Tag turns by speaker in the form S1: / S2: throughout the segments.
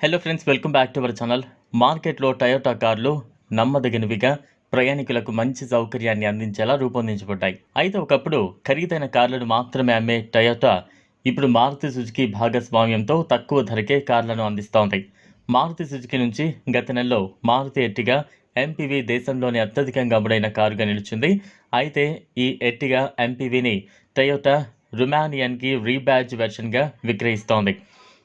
S1: Hello friends welcome back to our channel మార్కెట్లో Toyota కార్లు నమ్మదగినవిగా ప్రయాణికులకు మంచి సౌకర్యాన్ని అందించేలా రూపొందించబడ్డాయి. అయితే ఒకప్పుడు ఖరీదైన కార్లను మాత్రమే అమ్మే టయోటా ఇప్పుడు మారుతి సుజుకి భాగస్వామ్యంతో తక్కువ ధరకే కార్లను అందిస్తోంది మారుతి సుజుకి నుంచి గత నెలలో మారుతి ఎట్టిగా ఎంపీవీ దేశంలోనే అత్యధికంగా అమ్ముడైన కారుగా నిలిచింది. అయితే ఈ ఎట్టిగా ఎంపీవీని టయోటా రుమానియన్కి రీబ్యాజ్ వెర్షన్గా విక్రయిస్తోంది.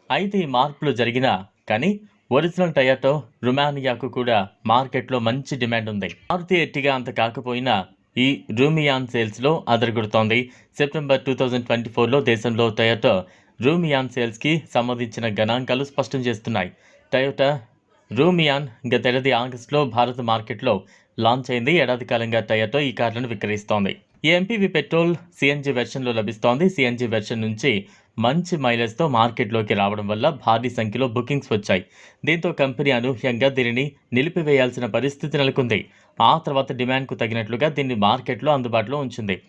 S1: అయితే ఈ మార్పులు జరిగినా కానీ ఒరిజినల్ టయాతో రుమానియాకు కూడా మార్కెట్లో మంచి డిమాండ్ ఉంది. మారుతి ఎట్టిగా అంత కాకపోయినా ఈ రూమియాన్ సేల్స్లో అదరగొడుతోంది. సెప్టెంబర్ టూ థౌజండ్ ట్వంటీ ఫోర్లో దేశంలో టయోటో రూమియాన్ సేల్స్కి సంబంధించిన గణాంకాలు స్పష్టం చేస్తున్నాయి. టయోటా రూమియాన్ గతేడాది ఆగస్టులో భారత మార్కెట్లో లాంచ్ అయింది. ఏడాది కాలంగా టయోటో ఈ కార్లను విక్రయిస్తోంది. ఈ ఎంపీవీ పెట్రోల్ సిఎన్జి వెర్షన్లో లభిస్తోంది. సిఎన్జి వెర్షన్ నుంచి మంచి మైలేజ్తో మార్కెట్లోకి రావడం వల్ల భారీ సంఖ్యలో బుకింగ్స్ వచ్చాయి. దీంతో కంపెనీ అనూహ్యంగా దీనిని నిలిపివేయాల్సిన పరిస్థితి నెలకొంది. ఆ తర్వాత డిమాండ్కు తగినట్లుగా దీన్ని మార్కెట్లో అందుబాటులో ఉంచింది.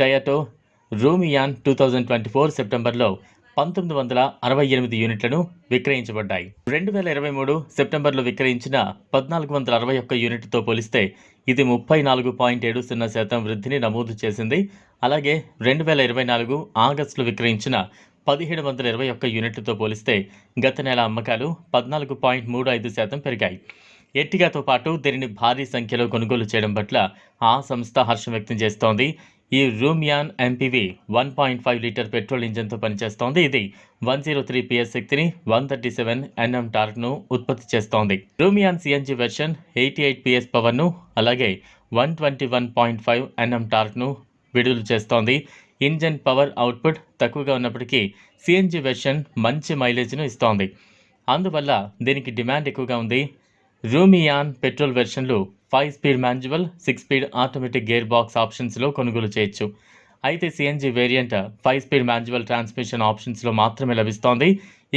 S1: Toyota Rumion two thousand twenty four సెప్టెంబర్లో పంతొమ్మిది వందల అరవై ఎనిమిది యూనిట్లను విక్రయించబడ్డాయి. రెండు వేల ఇరవై మూడు సెప్టెంబర్లో విక్రయించిన పద్నాలుగు వందల అరవై ఒక్క యూనిట్తో పోలిస్తే ఇది ముప్పై నాలుగు పాయింట్ ఏడు సున్నా శాతం వృద్ధిని నమోదు చేసింది. అలాగే రెండు వేల ఇరవై నాలుగు ఆగస్టులో విక్రయించిన పదిహేడు వందల ఇరవై ఒక్క యూనిట్లతో పోలిస్తే గత నెల అమ్మకాలు పద్నాలుగు పాయింట్ మూడు ఐదు శాతం పెరిగాయి. ఎర్టిగాతో పాటు దీనిని భారీ సంఖ్యలో కొనుగోలు చేయడం పట్ల ఆ సంస్థ హర్షం వ్యక్తం చేస్తోంది. ఈ Rumion MPV one point five litre petrol ఇంజన్తో పనిచేస్తోంది. ఇది వన్ జీరో త్రీ పిఎస్ శక్తిని వన్ థర్టీ సెవెన్ ఎన్ఎం టార్క్ను ఉత్పత్తి చేస్తోంది. Rumion CNG version eighty eight PS పవర్ను అలాగే one twenty one point five Nm టార్క్ను విడుదల చేస్తోంది. ఇంజన్ పవర్ అవుట్పుట్ తక్కువగా ఉన్నప్పటికీ సిఎన్జి వెర్షన్ మంచి మైలేజ్ను ఇస్తోంది. అందువల్ల దీనికి డిమాండ్ ఎక్కువగా ఉంది. రూమియాన్ పెట్రోల్ వెర్షన్లు five speed manual six speed automatic gear box ఆప్షన్స్లో కొనుగోలు చేయొచ్చు. అయితే CNG variant five speed manual transmission ఆప్షన్స్లో మాత్రమే లభిస్తోంది.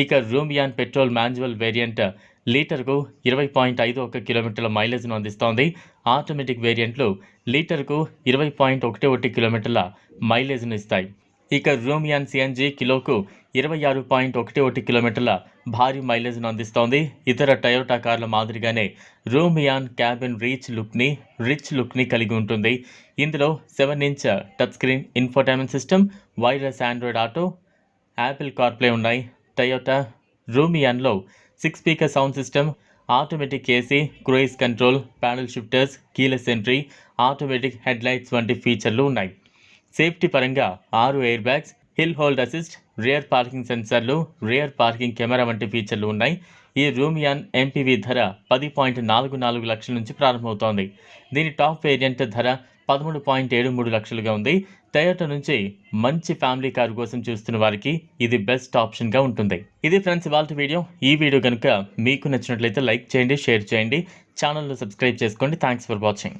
S1: ఇక రూమియాన్ పెట్రోల్ మాన్యువల్ వేరియంట్ లీటర్కు ఇరవై పాయింట్ ఐదు ఒక కిలోమీటర్ల మైలేజ్ను అందిస్తోంది. ఆటోమేటిక్ వేరియంట్లు లీటర్కు ఇరవై పాయింట్ ఒకటి ఒకటి కిలోమీటర్ల మైలేజ్ను ఇస్తాయి. ఇక రూమియాన్ సిఎన్జి కిలోకు ఇరవై ఆరు పాయింట్ ఒకటి ఒకటి కిలోమీటర్ల భారీ మైలేజ్ను అందిస్తోంది. ఇతర టయోటా కార్ల మాదిరిగానే రూమియాన్ క్యాబిన్ రీచ్ లుక్ని రిచ్ లుక్ని కలిగి ఉంటుంది. ఇందులో seven inch touch screen infotainment system wireless Android auto Apple CarPlay ఉన్నాయి. Toyota రూమియాన్లో six speaker sound system automatic AC cruise control panel shifters keyless entry automatic headlights వంటి ఫీచర్లు ఉన్నాయి. సేఫ్టీ పరంగా ఆరు air bags hill hold assist rear parking సెన్సర్లు rear parking camera వంటి ఫీచర్లు ఉన్నాయి. ఈ రూమియాన్ ఎంపీవీ ధర పది పాయింట్ నాలుగు నాలుగు లక్షల నుంచి ప్రారంభమవుతోంది. దీని టాప్ వేరియంట్ ధర పదమూడు పాయింట్ ఏడు మూడు లక్షలుగా ఉంది. టయోటా నుంచి మంచి ఫ్యామిలీ కారు కోసం చూస్తున్న వారికి ఇది బెస్ట్ ఆప్షన్గా ఉంటుంది. ఇది ఫ్రెండ్స్ ఇవాళ వీడియో. ఈ వీడియో కనుక మీకు నచ్చినట్లయితే లైక్ చేయండి షేర్ చేయండి. ఛానల్ను సబ్స్క్రైబ్ చేసుకోండి. Thanks for watching.